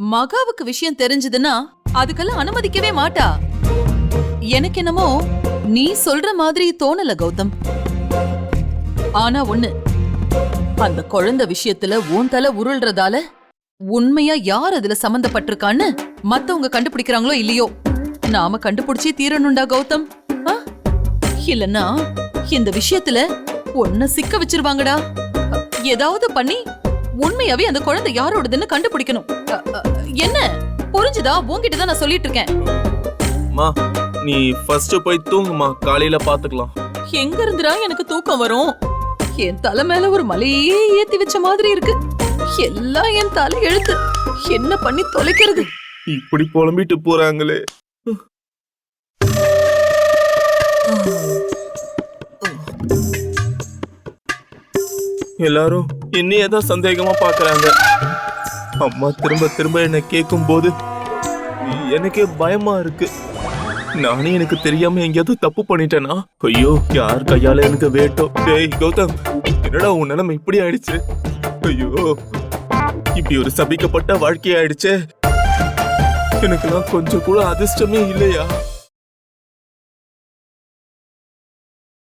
மகாவுக்கு விஷயம் தெரிஞ்சதுன்னா அதுக்கெல்லாம் அனுமதிக்கவே மாட்டா. எனக்கு என்னமோ நீ சொல்ற மாதிரி தோணல கௌதம். ஆனா ஒண்ணு அந்த குழந்தை விஷயத்துல உன் தலை உருள்றதால உண்மையா யார் அதுல சம்பந்தப்பட்டிருக்கான்னு மத்தவங்க கண்டுபிடிக்கிறாங்களோ இல்லையோ? நாம கண்டுபிடிச்சே தீரணும்டா கௌதம். ஆ? இல்லன்னா இந்த விஷயத்துல ஒன்ன சிக்க வச்சிருவாங்கடா. ஏதாவது பண்ணி உண்மையாவே அந்த குழந்தை யாரோடதுன்னு கண்டுபிடிக்கணும். என்ன? புரிஞ்சுதா? தான் நான் சொல்லிட்டு இருக்கேன். மா நீ ஃபர்ஸ்ட் போய் தூங்குமா. காலையில பாத்துக்கலாம். எங்க இருந்துடா எனக்கு தூக்கம் வரும்? என் தலை மேல ஒரு மலையே ஏத்தி வச்ச மாதிரி இருக்கு. எல்லாம் என் தலை எழுத்து என்ன பண்ணி தொலைக்கிறது? இப்படி புலம்பிட்டு போறாங்களே. எல்லாரும் என்னையே தான் சந்தேகமா பாக்குறாங்க அம்மா திரும்ப திரும்ப என்னை கேட்கும் போது எனக்கே பயமா இருக்கு. நானே எனக்கு தெரியாம எங்கேயாவது தப்பு பண்ணிட்டேனா? ஐயோ யார் கையால எனக்கு வேட்டோ? டேய் கௌதம் என்னடா உன் நிலைமை இப்படி ஆயிடுச்சு? ஐயோ இப்படி ஒரு சபிக்கப்பட்ட வாழ்க்கை ஆயிடுச்சே. எனக்கெல்லாம் கொஞ்சம் கூட அதிர்ஷ்டமே இல்லையா?